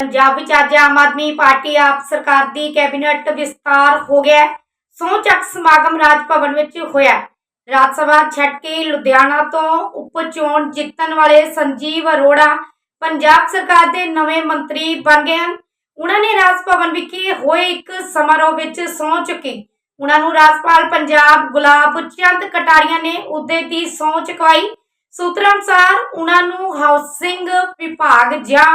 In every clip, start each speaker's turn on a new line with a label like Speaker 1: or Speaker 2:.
Speaker 1: ਪੰਜਾਬ ਵਿੱਚ ਅੱਜ ਆਮ ਆਦਮੀ ਪਾਰਟੀ ਆਪ ਸਰਕਾਰ ਦੀ ਕੈਬਨਿਟ ਵਿਸਤਾਰ ਹੋ ਗਿਆ ਸਹੁੰ ਚੱਕ ਸਮਾਗਮ ਰਾਜ ਭਵਨ ਵਿੱਚ ਹੋਇਆ ਰਾਜ ਸਭਾ ਛੱਡ ਕੇ ਲੁਧਿਆਣਾ ਤੋਂ ਉਪ ਚੋਣ ਜਿੱਤਣ ਵਾਲੇ ਸੰਜੀਵ ਅਰੋੜਾ ਪੰਜਾਬ ਸਰਕਾਰ ਦੇ ਨਵੇਂ ਮੰਤਰੀ ਬਣ ਗਏ ਹਨ। ਉਹਨਾਂ ਨੇ ਰਾਜ ਭਵਨ ਵਿਖੇ ਹੋਏ ਇੱਕ ਸਮਾਰੋਹ ਵਿੱਚ ਸਹੁੰ ਚੁੱਕੀ। ਉਹਨਾਂ ਨੂੰ ਰਾਜਪਾਲ ਪੰਜਾਬ ਗੁਲਾਬ ਚੰਦ ਕਟਾਰੀਆ ਨੇ ਅਹੁਦੇ ਦੀ ਸਹੁੰ ਚੁਕਵਾਈ ਸੂਤਰਾਂ ਅਨੁਸਾਰ ਉਹਨਾਂ ਨੂੰ ਹਾਊਸਿੰਗ ਵਿਭਾਗ ਜਾਂ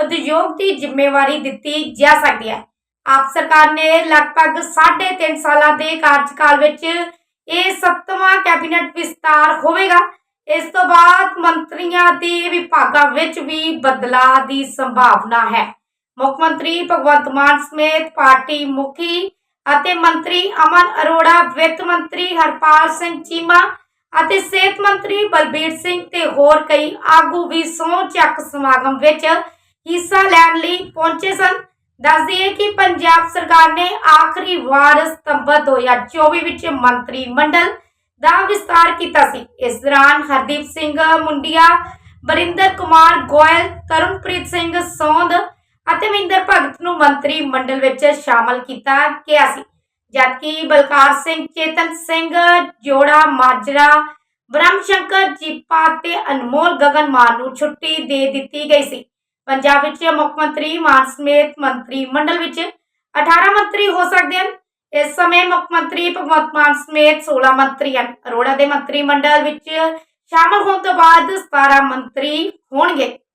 Speaker 1: ਉਦਯੋਗ ਦੀ ਜ਼ਿੰਮੇਵਾਰੀ ਦਿੱਤੀ ਜਾ ਸਕਦੀ ਹੈ। ਆਪ ਸਰਕਾਰ ਨੇ ਲਗਭਗ 3.5 ਸਾਲਾਂ ਦੇ ਕਾਰਜਕਾਲ ਵਿੱਚ ਇਹ ਸੱਤਵਾਂ ਕੈਬਨਿਟ ਵਿਸਤਾਰ ਹੋਵੇਗਾ। ਇਸ ਤੋਂ ਬਾਅਦ ਮੰਤਰੀਆਂ ਦੇ ਵਿਭਾਗਾਂ ਵਿੱਚ ਵੀ ਬਦਲਾਅ ਦੀ ਸੰਭਾਵਨਾ ਹੈ। ਮੁੱਖ ਮੰਤਰੀ ਭਗਵੰਤ ਮਾਨ ਸਮੇਤ ਪਾਰਟੀ ਮੁਖੀ ਅਤੇ ਮੰਤਰੀ ਅਮਨ ਅਰੋੜਾ, ਵਿੱਤ ਮੰਤਰੀ ਹਰਪਾਲ ਸਿੰਘ ਚੀਮਾ ਅਤੇ ਸਿਹਤ ਮੰਤਰੀ ਬਲਬੀਰ ਸਿੰਘ ਤੇ ਹੋਰ ਕਈ ਆਗੂ ਵੀ ਸਹੁੰ ਚੱਕ ਸਮਾਗਮ ਵਿੱਚ ਹਿੱਸਾ ਲੈਣ ਲਈ ਪਹੁੰਚੇ ਸਨ। ਦੱਸ ਦਈਏ ਕਿ ਪੰਜਾਬ ਸਰਕਾਰ ਨੇ ਆਖਰੀ ਵਾਰ ਸਤੰਬਰ 2024 ਵਿੱਚ ਮੰਤਰੀ ਮੰਡਲ ਦਾ ਵਿਸਤਾਰ ਕੀਤਾ ਸੀ। ਇਸ ਦੌਰਾਨ ਹਰਦੀਪ ਸਿੰਘ ਮੁੰਡੀਆ ਬਰਿੰਦਰ ਕੁਮਾਰ ਗੋਇਲ, ਤਰਨਪ੍ਰੀਤ ਸਿੰਘ ਸੌਂਦ ਅਤੇ ਮਹਿੰਦਰ ਭਗਤ ਨੂੰ ਮੰਤਰੀ ਮੰਡਲ ਵਿੱਚ ਸ਼ਾਮਲ ਕੀਤਾ ਗਿਆ ਸੀ। ਜਦਕਿ ਬਲਕਾਰ ਸਿੰਘ, ਚੇਤਨ ਸਿੰਘ, ਜੋੜਾ ਮਾਜਰਾ ਬ੍ਰਹਮ ਸ਼ੰਕਰ ਜੀਪਾ ਤੇ ਅਨਮੋਲ ਗਗਨ ਮਾਨ ਨੂੰ ਛੁੱਟੀ ਦੇ ਦਿੱਤੀ ਗਈ ਸੀ। ਪੰਜਾਬ ਵਿੱਚ ਮੁੱਖ ਮੰਤਰੀ, ਮਾਨ ਸਮੇਤ ਮੰਤਰੀ ਮੰਡਲ ਵਿੱਚ 18 ਮੰਤਰੀ ਹੋ ਸਕਦੇ ਹਨ। ਇਸ ਸਮੇਂ ਮੁੱਖ ਮੰਤਰੀ ਭਗਵੰਤ ਮਾਨ ਸਮੇਤ 16 ਮੰਤਰੀ ਹਨ। ਅਰੋੜਾ ਦੇ ਮੰਤਰੀ ਮੰਡਲ ਵਿੱਚ ਸ਼ਾਮਲ ਹੋਣ ਤੋਂ ਬਾਅਦ 17 ਮੰਤਰੀ ਹੋਣਗੇ।